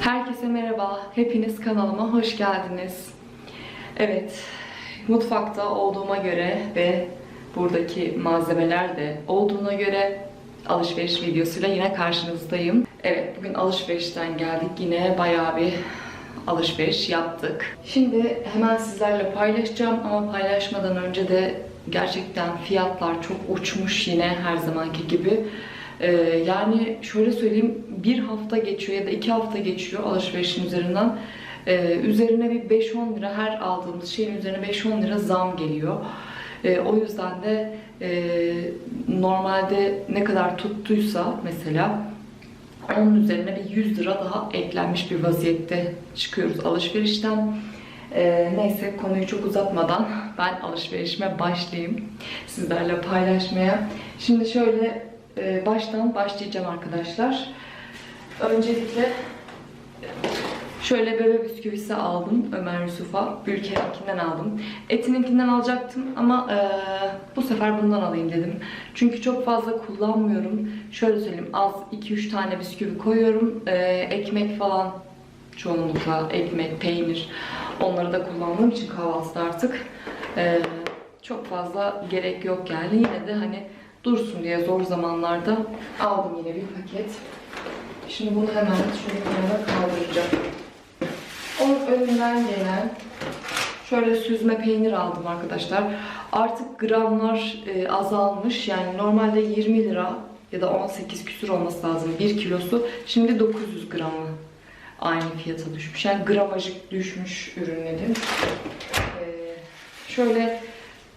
Herkese merhaba. Hepiniz kanalıma hoş geldiniz. Evet, mutfakta olduğuma göre ve buradaki malzemeler de olduğuna göre alışveriş videosuyla yine karşınızdayım. Evet, bugün alışverişten geldik. Yine bayağı bir alışveriş yaptık. Şimdi hemen sizlerle paylaşacağım ama paylaşmadan önce de gerçekten fiyatlar çok uçmuş yine her zamanki gibi. Ee, yani şöyle söyleyeyim bir hafta geçiyor ya da iki hafta geçiyor alışverişin üzerinden. Ee, üzerine bir 5-10 lira her aldığımız şeyin üzerine 5-10 lira zam geliyor. Ee, o yüzden de e, normalde ne kadar tuttuysa mesela onun üzerine bir 100 lira daha eklenmiş bir vaziyette çıkıyoruz alışverişten. Ee, neyse konuyu çok uzatmadan ben alışverişime başlayayım. Sizlerle paylaşmaya. Şimdi şöyle e, baştan başlayacağım arkadaşlar. Öncelikle şöyle bebe bisküvisi aldım Ömer Yusuf'a. Ülkeninkinden aldım. Etininkinden alacaktım ama e, bu sefer bundan alayım dedim. Çünkü çok fazla kullanmıyorum. Şöyle söyleyeyim az 2-3 tane bisküvi koyuyorum. E, ekmek falan çoğunlukla ekmek, peynir onları da kullandığım için kahvaltıda artık e, çok fazla gerek yok yani. Yine de hani dursun diye zor zamanlarda aldım yine bir paket. Şimdi bunu hemen şöyle kenara kaldıracağım. Onun önünden gelen şöyle süzme peynir aldım arkadaşlar. Artık gramlar e, azalmış. Yani normalde 20 lira ya da 18 küsür olması lazım 1 kilosu. Şimdi 900 gramı aynı fiyata düşmüş. Yani gramajık düşmüş ürünlerin. E, şöyle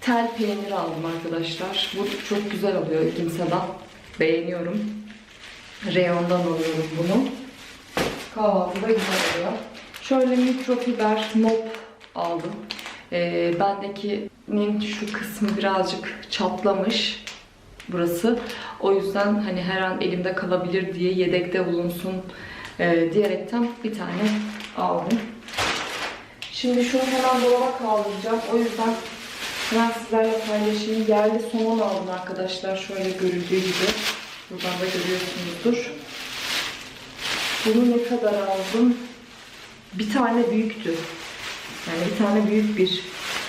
tel peynir aldım arkadaşlar. Bu çok güzel oluyor Gimsa'dan. Beğeniyorum. Reyon'dan alıyorum bunu. Kahvaltıda güzel oluyor. Şöyle mikrofiber mop aldım. Ee, bendekinin şu kısmı birazcık çatlamış burası. O yüzden hani her an elimde kalabilir diye yedekte bulunsun e, diyerekten bir tane aldım. Şimdi şunu hemen dolaba kaldıracağım. O yüzden hemen sizlerle paylaşayım. Yerli somon aldım arkadaşlar. Şöyle görüldüğü gibi. Buradan da görüyorsunuzdur. Bunu ne kadar aldım? Bir tane büyüktü. Yani bir tane büyük bir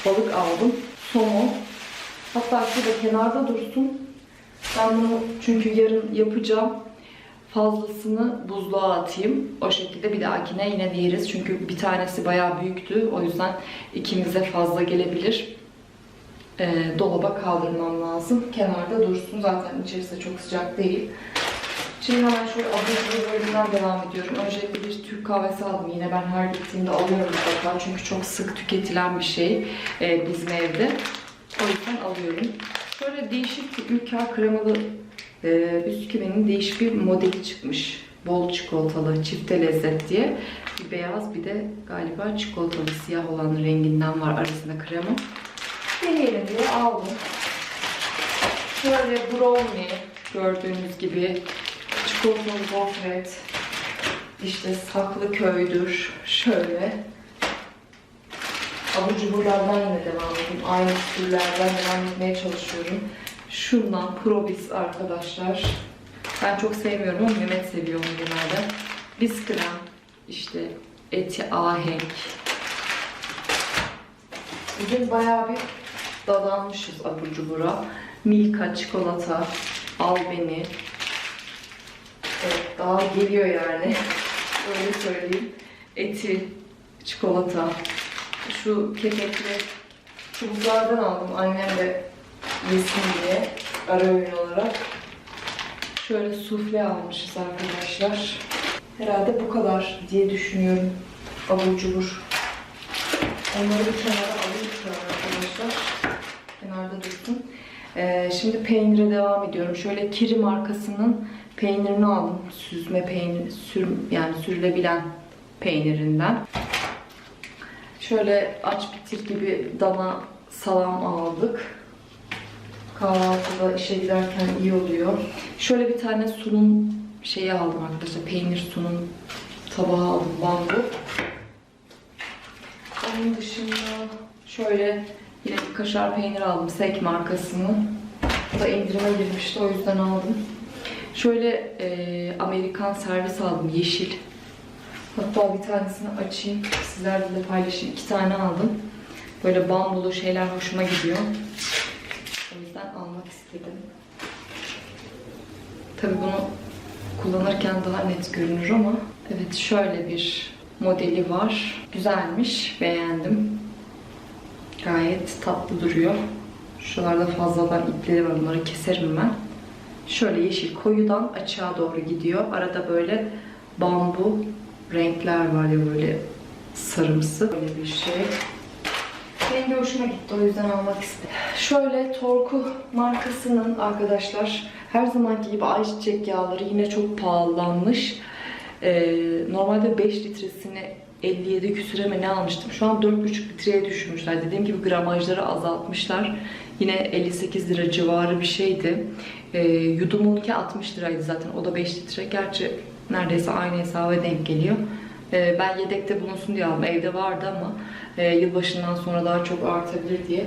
balık aldım. Somon. Hatta şurada kenarda dursun. Ben bunu çünkü yarın yapacağım. Fazlasını buzluğa atayım. O şekilde bir dahakine yine yeriz. Çünkü bir tanesi bayağı büyüktü. O yüzden ikimize fazla gelebilir. Ee, dolaba kaldırmam lazım. Kenarda dursun. Zaten içerisi çok sıcak değil. Şimdi hemen şöyle abur bölümünden devam ediyorum. Öncelikle bir Türk kahvesi aldım. Yine ben her gittiğimde alıyorum mutlaka. Çünkü çok sık tüketilen bir şey e, bizim evde. O yüzden alıyorum. Şöyle değişik bir ülker kremalı e, bisküvinin değişik bir modeli çıkmış. Bol çikolatalı, çifte lezzet diye. Bir beyaz bir de galiba çikolatalı siyah olan renginden var arasında krema. Deneyelim diye aldım. Şöyle brownie gördüğünüz gibi çikolatalı gofret, işte saklı köydür, şöyle. Abur cuburlardan yine devam edeyim. Aynı türlerden devam etmeye çalışıyorum. Şundan Probis arkadaşlar. Ben çok sevmiyorum ama Mehmet seviyor onu genelde. Biskrem, işte eti ahenk. Bugün bayağı bir dadanmışız abur cubura. Milka, çikolata, al beni, Evet, daha geliyor yani. Öyle söyleyeyim. Eti, çikolata. Şu kepekli çubuklardan aldım annem de yesin diye ara öğün olarak. Şöyle sufle almışız arkadaşlar. Herhalde bu kadar diye düşünüyorum. Abur cubur. Onları bir kenara alayım şu an arkadaşlar. Kenarda dursun. Ee, şimdi peynire devam ediyorum. Şöyle Kiri markasının peynirini aldım. Süzme peynir, sür, yani sürülebilen peynirinden. Şöyle aç bitir gibi dana salam aldık. Kahvaltıda işe giderken iyi oluyor. Şöyle bir tane sunum şeyi aldım arkadaşlar. Peynir sunum tabağı aldım bambu. Onun dışında şöyle kaşar peynir aldım. Sek markasını. Bu da indirime girmişti o yüzden aldım. Şöyle e, Amerikan servis aldım yeşil. Hatta bir tanesini açayım. Sizlerle de paylaşayım. İki tane aldım. Böyle bambulu şeyler hoşuma gidiyor. O yüzden almak istedim. Tabii bunu kullanırken daha net görünür ama evet şöyle bir modeli var. Güzelmiş. Beğendim. Gayet tatlı duruyor. Şuralarda fazladan ipleri var. Bunları keserim ben. Şöyle yeşil koyudan açığa doğru gidiyor. Arada böyle bambu renkler var ya böyle sarımsı. Böyle bir şey. Rengi hoşuma gitti o yüzden almak istedim. Şöyle Torku markasının arkadaşlar her zamanki gibi ayçiçek yağları yine çok pahalanmış. Ee, normalde 5 litresini 57 küsüre mi ne almıştım. Şu an 4,5 litreye düşürmüşler. Dediğim gibi gramajları azaltmışlar. Yine 58 lira civarı bir şeydi. Ee, yudumunki 60 liraydı zaten. O da 5 litre. Gerçi neredeyse aynı hesaba denk geliyor. Ee, ben yedekte bulunsun diye aldım. Evde vardı ama e, yılbaşından sonra daha çok artabilir diye.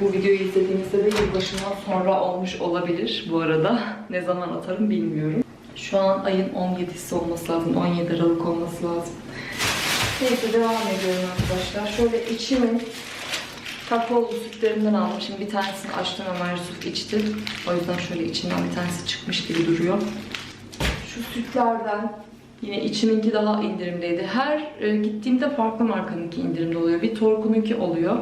Bu videoyu izlediğinizde de yılbaşından sonra olmuş olabilir bu arada. Ne zaman atarım bilmiyorum. Şu an ayın 17'si olması lazım. 17 Aralık olması lazım. Neyse devam ediyorum arkadaşlar. Şöyle içimin kakaolu sütlerinden aldım. Şimdi bir tanesini açtım Ömer Yusuf içti. O yüzden şöyle içinden bir tanesi çıkmış gibi duruyor. Şu sütlerden yine içiminki daha indirimdeydi. Her e, gittiğimde farklı markanınki indirimde oluyor. Bir Torku'nunki oluyor.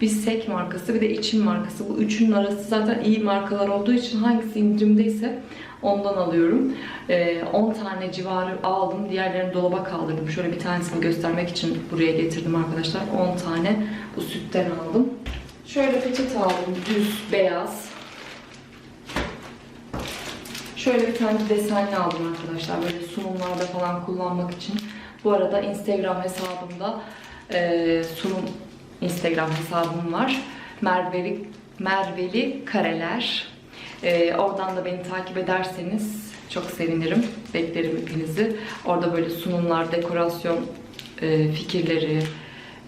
Bir Sek markası bir de içim markası. Bu üçünün arası zaten iyi markalar olduğu için hangisi indirimdeyse ondan alıyorum. E, 10 tane civarı aldım. Diğerlerini dolaba kaldırdım. Şöyle bir tanesini göstermek için buraya getirdim arkadaşlar. 10 tane bu sütten aldım. Şöyle peçete aldım. Düz, beyaz. Şöyle bir tane desenli aldım arkadaşlar. Böyle sunumlarda falan kullanmak için. Bu arada Instagram hesabımda e, sunum Instagram hesabım var. Merveli, Merveli Kareler. E, oradan da beni takip ederseniz çok sevinirim. Beklerim hepinizi. Orada böyle sunumlar, dekorasyon e, fikirleri,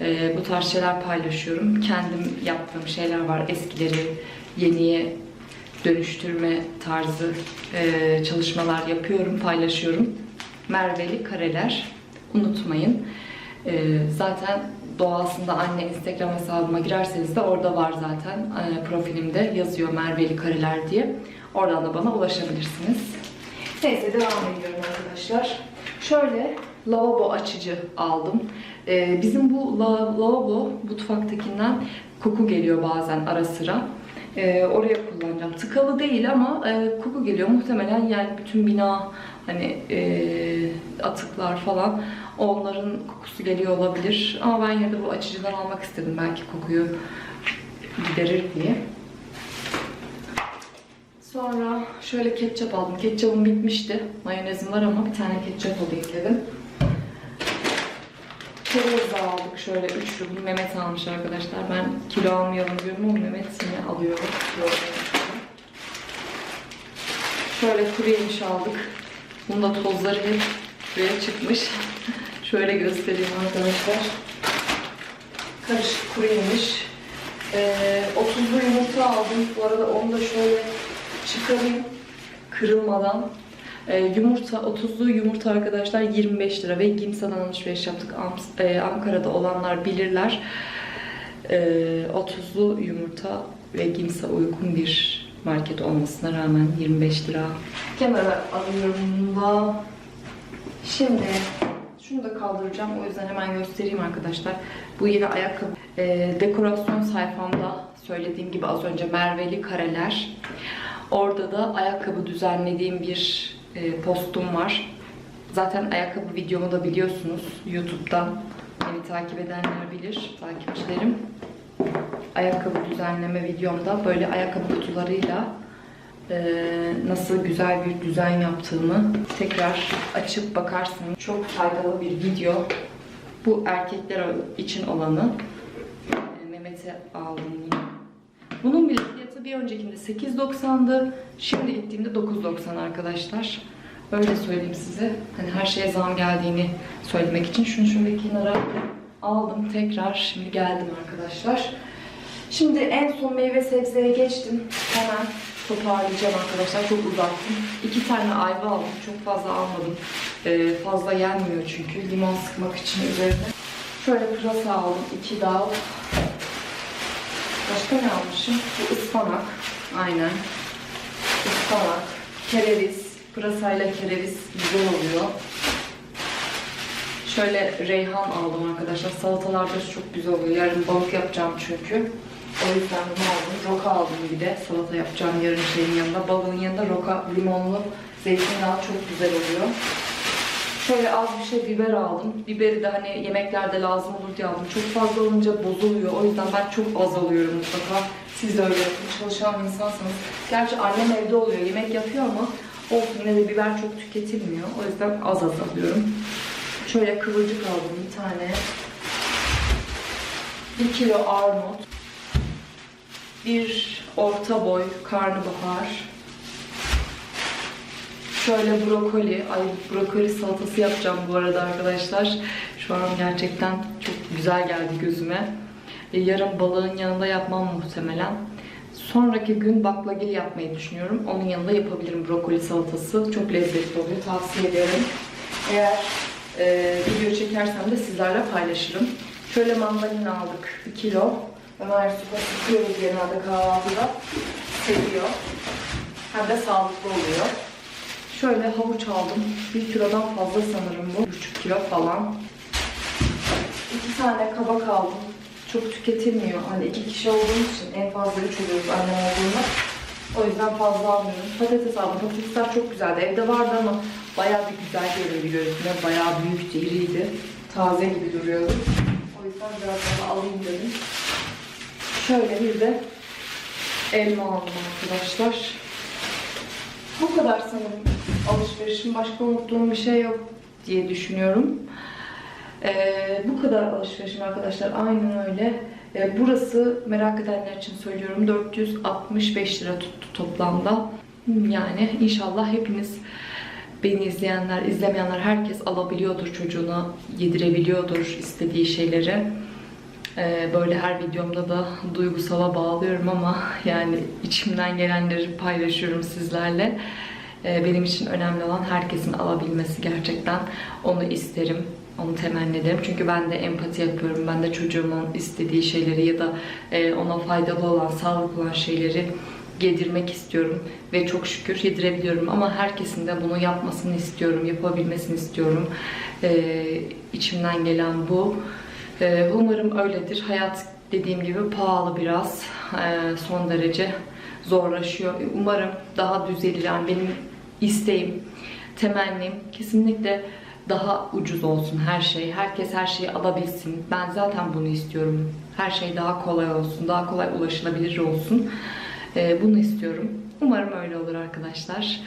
e, bu tarz şeyler paylaşıyorum. Kendim yaptığım şeyler var. Eskileri yeniye dönüştürme tarzı e, çalışmalar yapıyorum, paylaşıyorum. Merveli Kareler. Unutmayın. Zaten doğasında anne Instagram hesabıma girerseniz de orada var zaten. E, profilimde yazıyor Merveli Kareler diye. Oradan da bana ulaşabilirsiniz. Neyse devam ediyorum arkadaşlar. Şöyle lavabo açıcı aldım. E, bizim bu la- lavabo mutfaktakinden koku geliyor bazen ara sıra. Ee, oraya kullanacağım. Tıkalı değil ama e, koku geliyor. Muhtemelen yani bütün bina hani e, atıklar falan onların kokusu geliyor olabilir. Ama ben yine de bu açıcıdan almak istedim. Belki kokuyu giderir diye. Sonra şöyle ketçap aldım. Ketçapım bitmişti. Mayonezim var ama bir tane ketçap alayım dedim. Çerez aldık şöyle üçlü. Bunu Mehmet almış arkadaşlar. Ben kilo almayalım diyorum ama Mehmet yine alıyor. Şöyle kuru yemiş aldık. Bunun da tozları hep buraya çıkmış. Şöyle göstereyim arkadaşlar. Karışık kuru yemiş. Ee, 30'lu yumurta aldım. Bu arada onu da şöyle çıkarayım. Kırılmadan. Ee, yumurta, 30'lu yumurta arkadaşlar 25 lira ve Gimsa'dan alışveriş yaptık. Am- e, Ankara'da olanlar bilirler. Ee, 30'lu yumurta ve Gimsa uygun bir market olmasına rağmen 25 lira. Kenara alıyorum da. Şimdi şunu da kaldıracağım. O yüzden hemen göstereyim arkadaşlar. Bu yine ayakkabı. Ee, dekorasyon sayfamda söylediğim gibi az önce Merveli kareler. Orada da ayakkabı düzenlediğim bir e, postum var. Zaten ayakkabı videomu da biliyorsunuz YouTube'dan. Beni takip edenler bilir, takipçilerim. Ayakkabı düzenleme videomda böyle ayakkabı kutularıyla e, nasıl güzel bir düzen yaptığımı tekrar açıp bakarsınız. Çok faydalı bir video. Bu erkekler için olanı. E, Mehmet'e aldım yine. Bunun bile fiyatı bir öncekinde 8.90'dı. Şimdi gittiğimde 9.90 arkadaşlar. Öyle söyleyeyim size. Hani her şeye zam geldiğini söylemek için. Şunu şöyle kenara aldım tekrar. Şimdi geldim arkadaşlar. Şimdi en son meyve sebzeye geçtim. Hemen toparlayacağım arkadaşlar. Çok uzattım. İki tane ayva aldım. Çok fazla almadım. Ee, fazla yenmiyor çünkü. Limon sıkmak için üzerine. Şöyle pırasa aldım. iki dal. Başka ne almışım? Bu ıspanak. Aynen. Ispanak. Kereviz. Pırasayla kereviz güzel oluyor. Şöyle reyhan aldım arkadaşlar. Salatalarda çok güzel oluyor. Yarın balık yapacağım çünkü. O yüzden bunu aldım. Roka aldım bir de. Salata yapacağım yarın şeyin yanında. Balığın yanında roka limonlu zeytinyağı çok güzel oluyor. Şöyle az bir şey biber aldım. Biberi de hani yemeklerde lazım olur diye aldım. Çok fazla olunca bozuluyor. O yüzden ben çok az alıyorum mutlaka. Siz de öyle yapın. Çalışan insansınız. Gerçi annem evde oluyor. Yemek yapıyor ama olsun yine de biber çok tüketilmiyor. O yüzden az az alıyorum. Şöyle kıvırcık aldım bir tane. 1 kilo armut. Bir orta boy karnabahar. Şöyle brokoli. Ay brokoli salatası yapacağım bu arada arkadaşlar. Şu an gerçekten çok güzel geldi gözüme. E, Yarın balığın yanında yapmam muhtemelen. Sonraki gün baklagil yapmayı düşünüyorum. Onun yanında yapabilirim brokoli salatası. Çok lezzetli oluyor. Tavsiye ederim. Eğer e, video çekersem de sizlerle paylaşırım. Şöyle mandalina aldık. 1 kilo. Ömer suda sıkıyoruz genelde kahvaltıda. Seviyor. Hem de sağlıklı oluyor. Şöyle havuç aldım. 1 kilodan fazla sanırım bu. 3,5 kilo falan. 2 tane kabak aldım. Çok tüketilmiyor. Hani iki kişi olduğumuz için en fazla 3 oluyoruz annem olduğunda. O yüzden fazla almıyorum. Patates aldım. Patatesler çok güzeldi. Evde vardı ama bayağı bir güzel geliyordu gözüme. Bayağı büyüktü, iriydi. Taze gibi duruyordu. O yüzden biraz daha alayım dedim. Şöyle bir de elma aldım arkadaşlar. Bu kadar sanırım alışverişim. Başka unuttuğum bir şey yok diye düşünüyorum. Ee, bu kadar alışverişim arkadaşlar. Aynen öyle. Ee, burası merak edenler için söylüyorum 465 lira tuttu toplamda. Yani inşallah hepiniz beni izleyenler, izlemeyenler herkes alabiliyordur çocuğuna, yedirebiliyordur istediği şeyleri. Ee, böyle her videomda da duygusala bağlıyorum ama yani içimden gelenleri paylaşıyorum sizlerle. Ee, benim için önemli olan herkesin alabilmesi gerçekten. Onu isterim, onu temenni ederim. Çünkü ben de empati yapıyorum. Ben de çocuğumun istediği şeyleri ya da e, ona faydalı olan, sağlıklı olan şeyleri yedirmek istiyorum ve çok şükür yedirebiliyorum ama herkesin de bunu yapmasını istiyorum, yapabilmesini istiyorum. Ee, içimden gelen bu. Ee, umarım öyledir. Hayat dediğim gibi pahalı biraz. Ee, son derece zorlaşıyor. Umarım daha düzelir. Yani benim isteğim, temennim kesinlikle daha ucuz olsun her şey. Herkes her şeyi alabilsin. Ben zaten bunu istiyorum. Her şey daha kolay olsun, daha kolay ulaşılabilir olsun. Ee, bunu istiyorum. Umarım öyle olur arkadaşlar.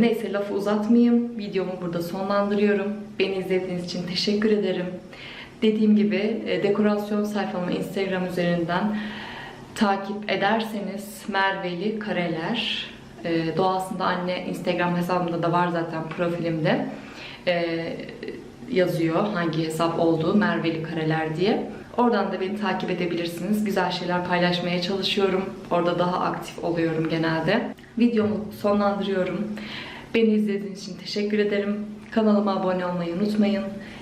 Neyse lafı uzatmayayım. Videomu burada sonlandırıyorum. Beni izlediğiniz için teşekkür ederim. Dediğim gibi e, dekorasyon sayfamı Instagram üzerinden takip ederseniz Merveli Kareler e, doğasında anne Instagram hesabımda da var zaten profilimde e, yazıyor hangi hesap olduğu Merveli Kareler diye. Oradan da beni takip edebilirsiniz. Güzel şeyler paylaşmaya çalışıyorum. Orada daha aktif oluyorum genelde. Videomu sonlandırıyorum. Beni izlediğiniz için teşekkür ederim. Kanalıma abone olmayı unutmayın.